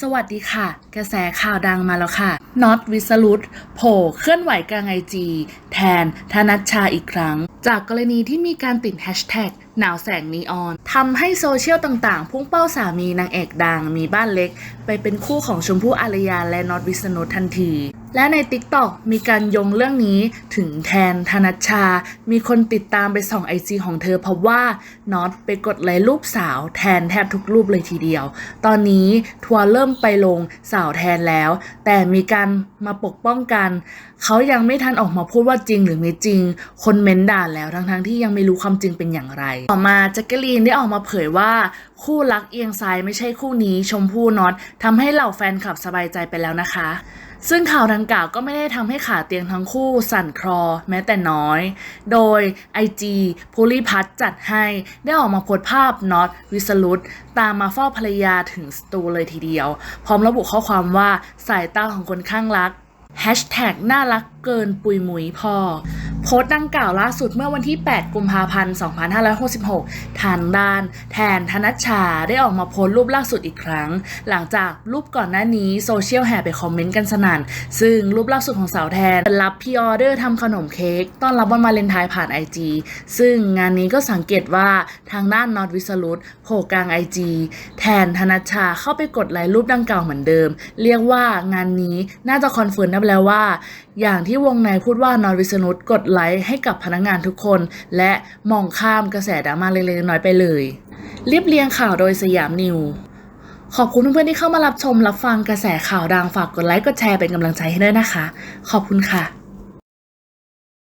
สวัสดีค่ะ กระแสข่าวดังมาแล้วค่ะน็อตวิสรุตโผล่เคลื่อนไหวกลางไอจีแทนธนัชชาอีกครั้ง จากกรณีที่มีการติดแฮชแท็กหนาวแสงนีออนทำให้โซเชียลต่างๆ พุ่งเป้าสามีนางเอกดังมีบ้านเล็ก ไปเป็นคู่ของชมพู่อารยาและน็อตวิสนุตทันที และใน t ิ k t o k มีการยงเรื่องนี้ถึงแทนธนัชชา มีคนติดตามไปส่องไอจีของเธอเพราะว่าน็อตไปกดไลค์รูปสาวแทนแทบทุกรูปเลยทีเดียว ตอนนี้ทัวร์เริ่มไปลงสาวแทนแล้ว แต่มีการมาปกป้องกัน เขายังไม่ทันออกมาพูดว่าจริงหรือไม่จริง คนเม้นด่าแล้วทั้งๆที่ยังไม่รู้ความจริงเป็นอย่างไร ต่อมาแจ็คเกอรีนได้ออกมาเผยว่าคู่รักเอียงซ้ายไม่ใช่คู่นี้ชมพู่น็อตทำให้เหล่าแฟนคลับสบายใจไปแล้วนะคะ ซึ่งข่าวดังกล่าวก็ไม่ได้ทำให้ขาเตียงทั้งคู่สั่นคลอแม้แต่น้อย โดย IG ภูริพัฒน์จัดให้ได้ออกมาโพสภาพน็อตวิสรุตตามมาเฝ้าภรรยาถึงสตูเลยทีเดียว พร้อมระบุข้อความว่าสายตาของคนข้างรักแฮชแท็กน่ารักเกินปุยมุยพ่อ โพสต์ดังกล่าวล่าสุดเมื่อวันที่ 8 กุมภาพันธ์ 2566 ทางด้าน แทนธนัชชาได้ออกมาโพสต์รูปล่าสุดอีกครั้ง หลังจากรูปก่อนหน้านี้โซเชียลแห่ไปคอมเมนต์กันสนั่น ซึ่งรูปล่าสุดของสาวแทนรับพรีออเดอร์ทำขนมเค้กต้อนรับวันวาเลนไทน์ผ่าน IG ซึ่งงานนี้ก็สังเกตว่าทางด้านนอตวิสรุตโผล่กลาง IG แทนธนัชชาเข้าไปกดไลค์รูปดังกล่าวเหมือนเดิม เรียกว่างานนี้น่าจะคอนเฟิร์มได้แล้วว่า อย่างที่วงในพูดว่านอตวิสนุตกดไลค์ให้กับพนักงานทุกคน และมองข้ามกระแสดราม่าเล็กๆน้อยไปเลยเรียบเรียงข่าวโดยสยามนิวขอบคุณเพื่อนๆที่เข้ามารับชมรับฟังกระแสข่าวดังฝากกดไลค์กดแชร์เป็นกำลังใจให้ด้วยนะคะ ขอบคุณค่ะ